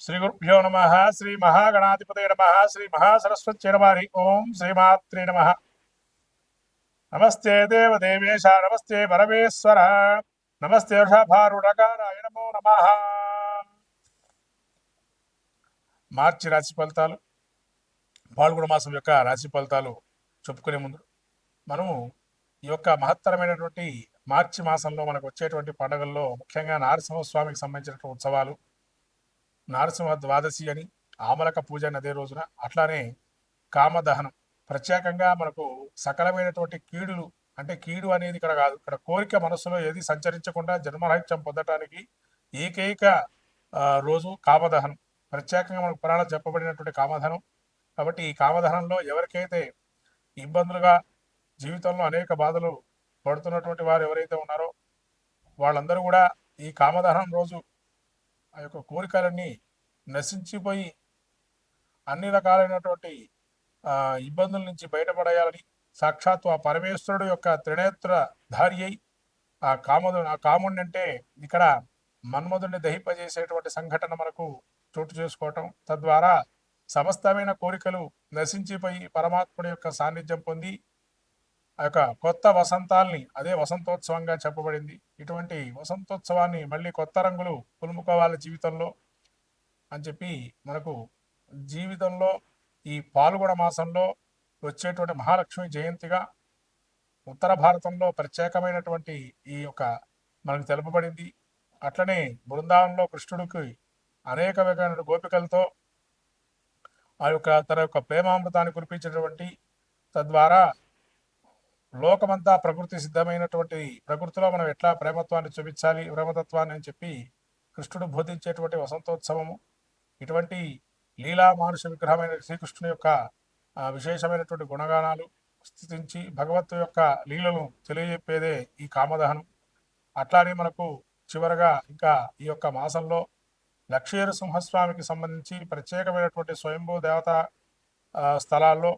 శ్రీ గురుభ్యో నమ శ్రీ మహాగణాధిపతి నమ శ్రీ మహాసరస్వతి నమారి ఓం శ్రీమాత్రే నమ. నమస్తే దేవదేవేశ నమస్తే పరమేశ్వర నమస్తే వృషభారుడకారాయ నమో నమ. మార్చి రాశి ఫలితాలు పాల్గొన మాసం యొక్క రాశి ఫలితాలు చెప్పుకునే ముందు మనము ఈ యొక్క మహత్తరమైనటువంటి మార్చి మాసంలో మనకు వచ్చేటువంటి పండుగల్లో ముఖ్యంగా నారసింహస్వామికి సంబంధించినటువంటి ఉత్సవాలు నారసింహ ద్వాదశి అని ఆమలక పూజ అని అదే రోజున అట్లానే కామదహనం. ప్రత్యేకంగా మనకు సకలమైనటువంటి కీడులు అంటే కీడు అనేది ఇక్కడ కాదు. ఇక్కడ కోరిక మనసులో ఏది సంచరించకుండా జన్మరాహిత్యం పొందటానికి ఏకైక రోజు కామదహనం. ప్రత్యేకంగా మనకు పురాణ చెప్పబడినటువంటి కామధనం కాబట్టి ఈ కామదహనంలో ఎవరికైతే ఇబ్బందులుగా జీవితంలో అనేక బాధలు పడుతున్నటువంటి వారు ఎవరైతే ఉన్నారో వాళ్ళందరూ కూడా ఈ కామదహనం రోజు ఆ యొక్క కోరికలన్నీ నశించిపోయి అన్ని రకాలైనటువంటి ఇబ్బందుల నుంచి బయటపడేయాలని సాక్షాత్తు ఆ పరమేశ్వరుడు యొక్క త్రినేత్ర ధారి అయి ఆ కామదు ఆ కాముడిని అంటే ఇక్కడ మన్మధుడిని దహింపజేసేటువంటి సంఘటన మనకు చోటు చేసుకోవటం తద్వారా సమస్తమైన కోరికలు నశించిపోయి పరమాత్ముడి యొక్క సాన్నిధ్యం పొంది ఆ యొక్క కొత్త వసంతాల్ని అదే వసంతోత్సవంగా చెప్పబడింది. ఇటువంటి వసంతోత్సవాన్ని మళ్ళీ కొత్త రంగులు పులుముకోవాలి జీవితంలో అని చెప్పి మనకు జీవితంలో ఈ పాల్గొన మాసంలో వచ్చేటువంటి మహాలక్ష్మి జయంతిగా ఉత్తర భారతంలో ప్రత్యేకమైనటువంటి ఈ యొక్క మనకు తెలుపబడింది. అట్లనే బృందావనంలో కృష్ణుడికి అనేక విధమైన గోపికలతో ఆ యొక్క తన యొక్క ప్రేమామృతాన్ని కురిపించినటువంటి తద్వారా లోకమంతా ప్రకృతి సిద్ధమైనటువంటి ప్రకృతిలో మనం ఎట్లా ప్రేమత్వాన్ని చూపించాలి ప్రేమతత్వాన్ని అని చెప్పి కృష్ణుడు బోధించేటువంటి వసంతోత్సవము. ఇటువంటి లీలా మానుష విగ్రహమైన శ్రీకృష్ణుని యొక్క విశేషమైనటువంటి గుణగానాలు స్థితించి భగవత్తు యొక్క లీలను తెలియజెప్పేదే ఈ కామదహనం. అట్లానే మనకు చివరగా ఇంకా ఈ యొక్క మాసంలో లక్ష్మీర సింహస్వామికి సంబంధించి ప్రత్యేకమైనటువంటి స్వయంభూ దేవత స్థలాల్లో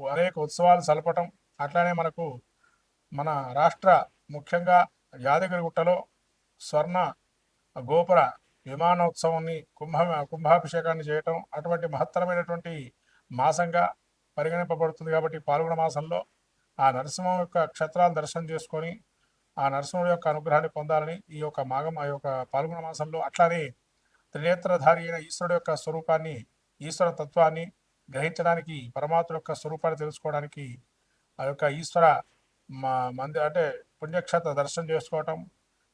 అనేక ఉత్సవాలు సలపటం అట్లానే మనకు మన రాష్ట్ర ముఖ్యంగా యాదగిరిగుట్టలో స్వర్ణ గోపుర విమానోత్సవాన్ని కుంభ కుంభాభిషేకాన్ని చేయటం అటువంటి మహత్తరమైనటువంటి మాసంగా పరిగణింపబడుతుంది కాబట్టి పాల్గొన మాసంలో ఆ నరసింహం యొక్క క్షేత్రాలు దర్శనం చేసుకొని ఆ నరసింహుడి యొక్క అనుగ్రహాన్ని పొందాలని ఈ యొక్క మాగం ఆ యొక్క పాల్గొన మాసంలో అట్లానే త్రినేత్రధారి అయిన ఈశ్వరుడు యొక్క స్వరూపాన్ని ఈశ్వర తత్వాన్ని గ్రహించడానికి పరమాత్మ యొక్క స్వరూపాన్ని తెలుసుకోవడానికి ఆ యొక్క ఈశ్వర మా మంది అంటే పుణ్యక్షేత్ర దర్శనం చేసుకోవటం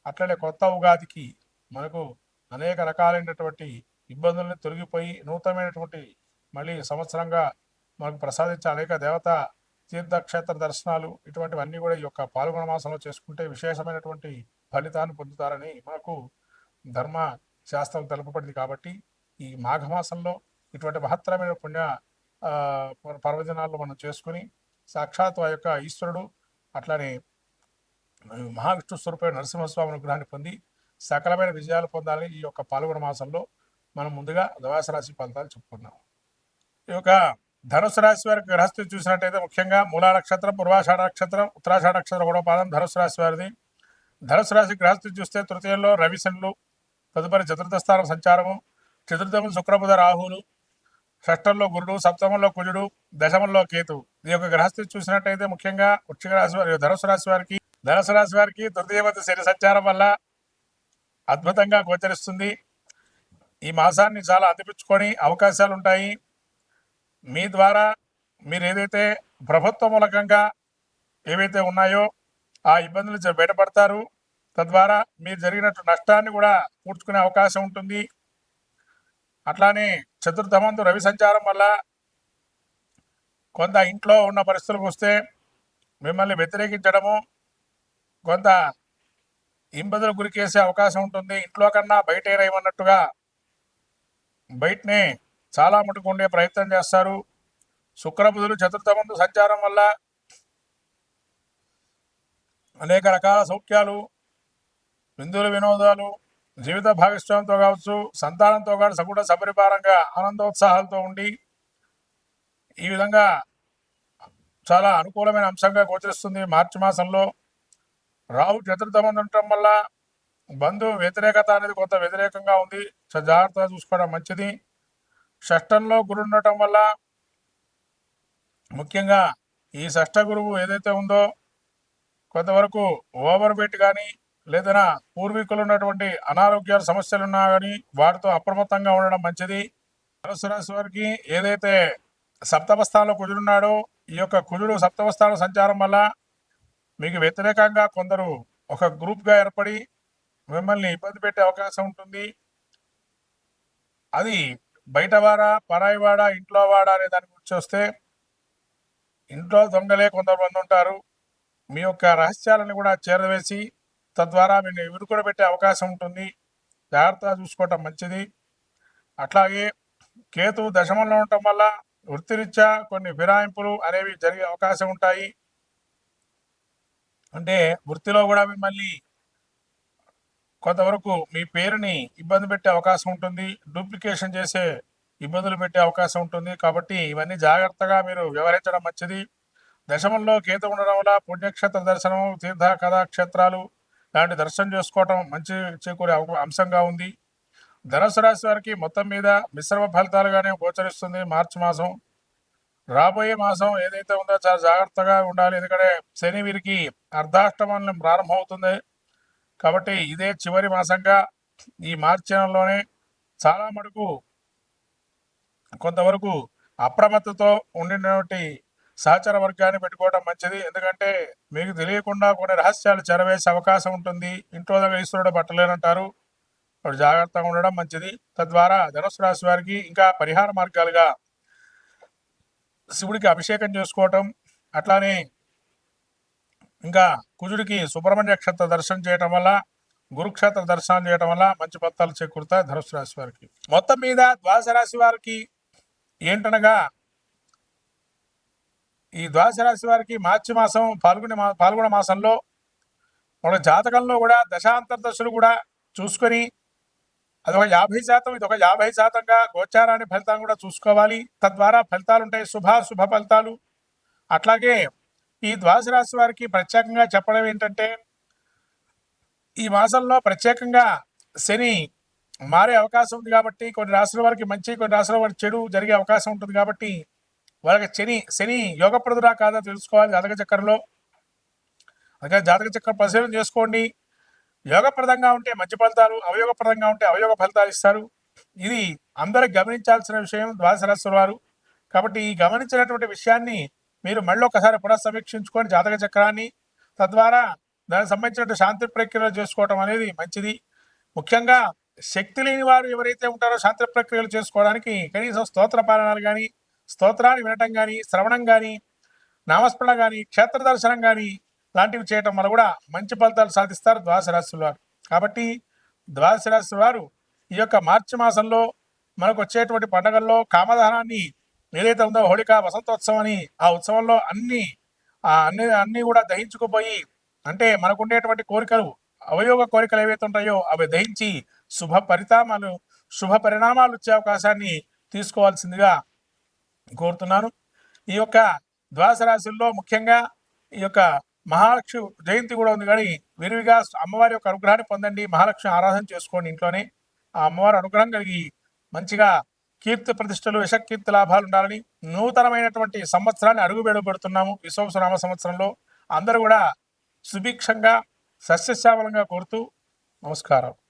అట్లనే కొత్త ఉగాదికి మనకు అనేక రకాలైనటువంటి ఇబ్బందుల్ని తొలగిపోయి నూతనమైనటువంటి మళ్ళీ సంవత్సరంగా మనకు ప్రసాదించే అనేక దేవత తీర్థక్షేత్ర దర్శనాలు ఇటువంటివన్నీ కూడా ఈ యొక్క పాల్గొన మాసంలో చేసుకుంటే విశేషమైనటువంటి ఫలితాన్ని పొందుతారని మనకు ధర్మ శాస్త్రం తెలుపబడింది కాబట్టి ఈ మాఘమాసంలో ఇటువంటి మహత్తరమైన పుణ్య పర్వదినాల్లో మనం చేసుకుని సాక్షాత్ ఆ యొక్క ఈశ్వరుడు అట్లానే మహావిష్ణు స్వరూపమైన నరసింహస్వామి అనుగ్రహాన్ని పొంది సకలమైన విజయాలు పొందాలని ఈ యొక్క పాల్గొన మాసంలో మనం ముందుగా ద్వాస రాశి ఫలితాలు చెప్పుకున్నాం ఈ యొక్క ధనుసు రాశి వారికి గ్రహస్థితి చూసినట్టయితే ముఖ్యంగా మూలా నక్షత్రం పూర్వాషాఢ నక్షత్రం ఉత్తరాషాఢ నక్షత్రం కూడా పాదం ధనుసు రాశి వారిది. ధనుసు రాశి గ్రహస్థితి చూస్తే తృతీయంలో రవిశనులు తదుపరి చతుర్థ స్థానం సంచారము చతుర్థము శుక్రబుధ రాహులు షష్టంలో గురుడు సప్తమంలో కుజుడు దశమంలో కేతు ఈ యొక్క గ్రహస్థితి చూసినట్టయితే ముఖ్యంగా వృక్షిక రాశి వారి ధనుసు రాశి వారికి ధనుసు రాశి వారికి తృతీయవతి శని సంచారం వల్ల అద్భుతంగా గోచరిస్తుంది. ఈ మాసాన్ని చాలా అందిపించుకొని అవకాశాలు ఉంటాయి మీ ద్వారా మీరు ఏదైతే ప్రభుత్వ మూలకంగా ఏవైతే ఉన్నాయో ఆ ఇబ్బందుల నుంచి బయటపడతారు. తద్వారా మీరు జరిగినట్టు నష్టాన్ని కూడా పూడ్చుకునే అవకాశం ఉంటుంది. అట్లానే చతుర్థమందు రవి సంచారం వల్ల కొంత ఇంట్లో ఉన్న పరిస్థితులకు వస్తే మిమ్మల్ని వ్యతిరేకించడము కొంత ఇబ్బందులు గురికేసే అవకాశం ఉంటుంది. ఇంట్లో కన్నా బయట ఏమన్నట్టుగా బయటనే చాలా మటుకు ఉండే ప్రయత్నం చేస్తారు. శుక్రబుధులు చతుర్థమందు సంచారం వల్ల అనేక రకాల సౌఖ్యాలు విందులు వినోదాలు జీవిత భాగస్వామితో కావచ్చు సంతానంతో కాదు సగుణ సపరిపారంగా ఆనందోత్సాహాలతో ఉండి ఈ విధంగా చాలా అనుకూలమైన అంశంగా గోచరిస్తుంది మార్చి మాసంలో. రాహు చతుర్థమంది ఉండటం వల్ల బంధు వ్యతిరేకత అనేది కొంత వ్యతిరేకంగా ఉంది. జాగ్రత్తగా చూసుకోవడం మంచిది. షష్టంలో గురు ఉండటం వల్ల ముఖ్యంగా ఈ షష్ఠ గురువు ఏదైతే ఉందో కొంతవరకు ఓవర్ బెట్ కానీ లేదా పూర్వీకులు ఉన్నటువంటి అనారోగ్య సమస్యలు ఉన్నా కానీ వాటితో అప్రమత్తంగా ఉండడం మంచిది. ధనుసు రాశి వారికి ఏదైతే సప్తమస్థానంలో కుదురున్నాడో కుజుడున్నాడో ఈ యొక్క కుజుడు సప్తమస్థానం సంచారం వల్ల మీకు వ్యతిరేకంగా కొందరు ఒక గ్రూప్గా ఏర్పడి మిమ్మల్ని ఇబ్బంది పెట్టే అవకాశం ఉంటుంది. అది బయటవాడా పరాయివాడా ఇంట్లో వాడా అనే దాని గురించి వస్తే ఇంట్లో దొంగలే కొంతమంది ఉంటారు. మీ యొక్క రహస్యాలను కూడా చేరవేసి తద్వారా మేము ఎవరు కూడా పెట్టే అవకాశం ఉంటుంది. జాగ్రత్తగా చూసుకోవటం మంచిది. అట్లాగే కేతు దశమంలో ఉండటం వల్ల వృత్తిరీత్యా కొన్ని ఫిరాయింపులు అనేవి జరిగే అవకాశం ఉంటాయి. అంటే వృత్తిలో కూడా మిమ్మల్ని కొంతవరకు మీ పేరుని ఇబ్బంది పెట్టే అవకాశం ఉంటుంది. డూప్లికేషన్ చేసే ఇబ్బందులు పెట్టే అవకాశం ఉంటుంది. కాబట్టి ఇవన్నీ జాగ్రత్తగా మీరు వ్యవహరించడం మంచిది. దశమంలో కేతు ఉండడం వల్ల పుణ్యక్షేత్ర దర్శనం తీర్థ కథాక్షేత్రాలు దాన్ని దర్శనం చేసుకోవటం మంచి చేకూరే అవ- అంశంగా ఉంది. ధనుసు రాశి వారికి మొత్తం మీద మిశ్రమ ఫలితాలుగానే గోచరిస్తుంది మార్చి మాసం. రాబోయే మాసం ఏదైతే ఉందో చాలా జాగ్రత్తగా ఉండాలి. ఎందుకంటే శని వీరికి అర్ధాష్టమం ప్రారంభమవుతుంది. కాబట్టి ఇదే చివరి మాసంగా ఈ మార్చి నెలలోనే చాలా మటుకు కొంతవరకు అప్రమత్తతో ఉండినటువంటి సహచర వర్గాన్ని పెట్టుకోవడం మంచిది. ఎందుకంటే మీకు తెలియకుండా కొన్ని రహస్యాలు చెరవేసే అవకాశం ఉంటుంది. ఇంట్లో దగ్గర ఈశ్వరుడు పట్టలేనంటారు కాబట్టి జాగ్రత్తగా ఉండడం మంచిది. తద్వారా ధనుసు రాశి వారికి ఇంకా పరిహార మార్గాలుగా శివుడికి అభిషేకం చేసుకోవటం అట్లానే ఇంకా కుజుడికి సుబ్రహ్మణ్య క్షేత్ర దర్శనం చేయటం వల్ల గురుక్షేత్ర దర్శనం చేయటం వల్ల మంచి ఫలితాలు చేకూరుతాయి ధనుసు రాశి వారికి. మొత్తం మీద ద్వాదశ రాశి వారికి ఏంటనగా ఈ ద్వాదశ రాశి వారికి మార్చి మాసం పాల్గొనే మా పాల్గొన మాసంలో మన జాతకంలో కూడా దశాంతర దశలు కూడా చూసుకొని అది ఒక యాభై శాతం ఇది ఒక యాభై శాతంగా గోచారాన్ని ఫలితాన్ని కూడా చూసుకోవాలి. తద్వారా ఫలితాలు ఉంటాయి. శుభ శుభ ఫలితాలు. అట్లాగే ఈ ద్వాదశ రాశి వారికి ప్రత్యేకంగా చెప్పడం ఏంటంటే ఈ మాసంలో ప్రత్యేకంగా శని మారే అవకాశం ఉంది కాబట్టి కొన్ని రాష్ట్రాల వారికి మంచి కొన్ని రాష్ట్రాల వారికి చెడు జరిగే అవకాశం ఉంటుంది కాబట్టి వాళ్ళకి శని శని యోగప్రదురా కాదా తెలుసుకోవాలి. జాతక చక్రంలో. అందుకే జాతక చక్రం పరిశీలన చేసుకోండి. యోగప్రదంగా ఉంటే మంచి ఫలితాలు అవయోగప్రదంగా ఉంటే అవయోగ ఫలితాలు ఇస్తారు. ఇది అందరూ గమనించాల్సిన విషయం ద్వాదశరాశుల వారు. కాబట్టి ఈ గమనించినటువంటి విషయాన్ని మీరు మళ్ళీ ఒకసారి పునఃసమీక్షించుకొని జాతక చక్రాన్ని తద్వారా దానికి సంబంధించిన శాంతి ప్రక్రియలు చేసుకోవడం అనేది మంచిది. ముఖ్యంగా శక్తి లేని వారు ఎవరైతే ఉంటారో శాంతి ప్రక్రియలు చేసుకోవడానికి కనీసం స్తోత్ర పాలనాలు కానీ స్తోత్రాన్ని వినటం కానీ శ్రవణం కానీ నామస్మరణ కానీ క్షేత్ర దర్శనం కానీ లాంటివి చేయటం వల్ల కూడా మంచి ఫలితాలు సాధిస్తారు ద్వాదశ రాశుల వారు. కాబట్టి ద్వాదశ రాశి వారు ఈ యొక్క మార్చి మాసంలో మనకు వచ్చేటువంటి పండుగల్లో కామదహనాన్ని ఏదైతే ఉందో హోళిక వసంతోత్సవం అని ఆ ఉత్సవంలో అన్ని ఆ అన్ని అన్ని కూడా దహించుకుపోయి అంటే మనకు ఉండేటువంటి కోరికలు అవయోగ కోరికలు ఏవైతే ఉంటాయో అవి దహించి శుభ పరిణామాలు శుభ పరిణామాలు వచ్చే అవకాశాన్ని తీసుకోవాల్సిందిగా కోరుతున్నాను ఈ యొక్క ద్వాదశ రాశుల్లో ముఖ్యంగా ఈ యొక్క మహాలక్ష్మి జయంతి కూడా ఉంది కానీ విరివిగా అమ్మవారి యొక్క అనుగ్రహాన్ని పొందండి. మహాలక్ష్మి ఆరాధన చేసుకోండి ఇంట్లోనే. ఆ అమ్మవారి అనుగ్రహం కలిగి మంచిగా కీర్తి ప్రతిష్టలు యశకీర్తి లాభాలు ఉండాలని నూతనమైనటువంటి సంవత్సరాన్ని అడుగు పెడుతున్నాము. విశ్వసనామ సంవత్సరంలో అందరూ కూడా సుభిక్షంగా సస్యశ్యామలంగా కోరుతూ నమస్కారం.